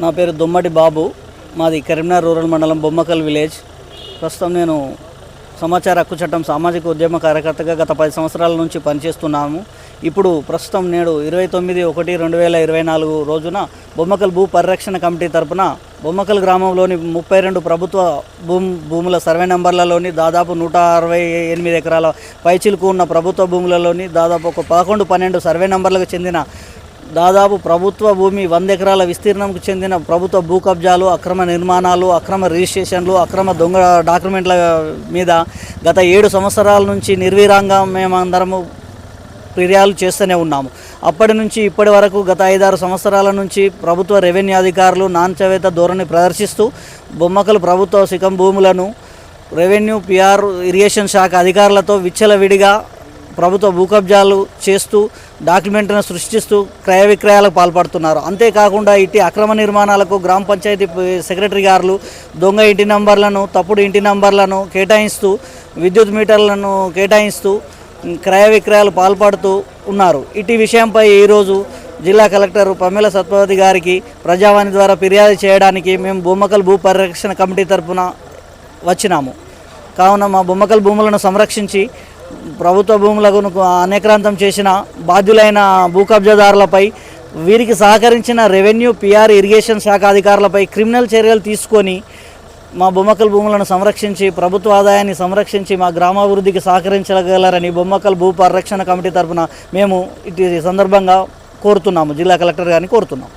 నా పేరు దుమ్మటి బాబు. మాది కరీంనగర్ రూరల్ మండలం బొమ్మకల్ విలేజ్. ప్రస్తుతం నేను సమాచార హక్కు చట్టం సామాజిక ఉద్యమ కార్యకర్తగా గత పది సంవత్సరాల నుంచి పనిచేస్తున్నాము. ఇప్పుడు ప్రస్తుతం నేడు ఇరవై తొమ్మిది ఒకటి రెండు వేల ఇరవై నాలుగు రోజున బొమ్మకల్ భూ పరిరక్షణ కమిటీ తరపున బొమ్మకల్ గ్రామంలోని ముప్పై రెండు ప్రభుత్వ భూమి భూముల సర్వే నెంబర్లలోని దాదాపు నూట అరవై ఎనిమిది ఎకరాల పైచిలుకు ఉన్న ప్రభుత్వ భూములలోని దాదాపు ఒక పదకొండు పన్నెండు సర్వే నెంబర్లకు చెందిన దాదాపు ప్రభుత్వ భూమి వంద ఎకరాల విస్తీర్ణంకు చెందిన ప్రభుత్వ భూ కబ్జాలు అక్రమ నిర్మాణాలు అక్రమ రిజిస్ట్రేషన్లు అక్రమ దొంగ డాక్యుమెంట్ల మీద గత ఏడు సంవత్సరాల నుంచి నిర్వీరంగా మేమందరము ఫిర్యాదులు చేస్తూనే ఉన్నాము. అప్పటి నుంచి ఇప్పటి వరకు గత ఐదారు సంవత్సరాల నుంచి ప్రభుత్వ రెవెన్యూ అధికారులు నాన్చవేత ధోరణి ప్రదర్శిస్తూ బొమ్మకలు ప్రభుత్వ సికం భూములను రెవెన్యూ పిఆర్ ఇరిగేషన్ శాఖ అధికారులతో విచ్చలవిడిగా ప్రభుత్వ భూకబ్జాలు చేస్తూ డాక్యుమెంట్ను సృష్టిస్తూ క్రయ విక్రయాలకు పాల్పడుతున్నారు. అంతేకాకుండా ఇట్టి అక్రమ నిర్మాణాలకు గ్రామ పంచాయతీ సెక్రటరీ గారులు దొంగ ఇంటి నంబర్లను తప్పుడు ఇంటి నంబర్లను కేటాయిస్తూ విద్యుత్ మీటర్లను కేటాయిస్తూ క్రయ విక్రయాలు పాల్పడుతూ ఉన్నారు. ఇటు విషయంపై ఈరోజు జిల్లా కలెక్టర్ పమ్మెల సత్పవతి గారికి ప్రజావాణి ద్వారా ఫిర్యాదు చేయడానికి మేము బొమ్మకల్ భూ పరిరక్షణ కమిటీ తరపున వచ్చినాము. కావున మా బొమ్మకల్ భూములను సంరక్షించి ప్రభుత్వ భూములకు అనేక్రాంతం చేసిన బాధ్యులైన భూ కబ్జాదారులపై వీరికి సహకరించిన రెవెన్యూ పిఆర్ ఇరిగేషన్ శాఖ అధికారులపై క్రిమినల్ చర్యలు తీసుకొని మా బొమ్మకల్ భూములను సంరక్షించి ప్రభుత్వ ఆదాయాన్ని సంరక్షించి మా గ్రామాభివృద్ధికి సహకరించగలరని బొమ్మకల్ భూ పరిరక్షణ కమిటీ తరఫున మేము ఇటు సందర్భంగా కోరుతున్నాము. జిల్లా కలెక్టర్ గారిని కోరుతున్నాము.